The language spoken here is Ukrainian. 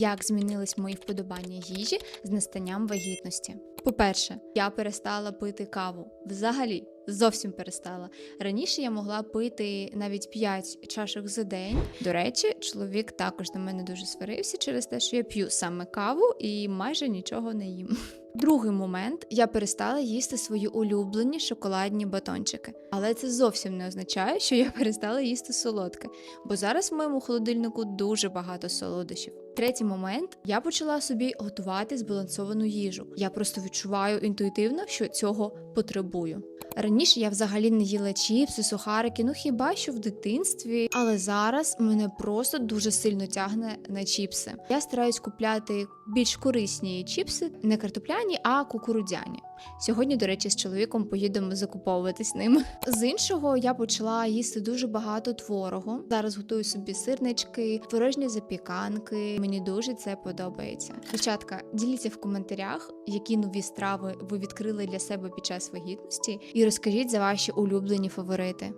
Як змінились мої вподобання їжі з настанням вагітності? По-перше, я перестала пити каву. Взагалі, зовсім перестала. Раніше я могла пити навіть 5 чашок за день. До речі, чоловік також на мене дуже сварився через те, що я п'ю саме каву і майже нічого не їм. Другий момент я перестала їсти свої улюблені шоколадні батончики. Але це зовсім не означає, що я перестала їсти солодке, бо зараз в моєму холодильнику дуже багато солодощів. Третій момент я почала собі готувати збалансовану їжу. Я просто відчуваю інтуїтивно, що цього потребую. Раніше я взагалі не їла чіпси, сухарики, ну хіба що в дитинстві, але зараз мене просто дуже сильно тягне на чіпси. Я стараюсь купляти більш корисні чіпси, не картопляні, а кукурудзяні. Сьогодні, до речі, з чоловіком поїдемо закуповуватись ними. З іншого я почала їсти дуже багато творогу. Зараз готую собі сирнички, творожні запіканки. Мені дуже це подобається. Дівчатка, діліться в коментарях, які нові страви ви відкрили для себе під час вагітності, і розкажіть за ваші улюблені фаворити.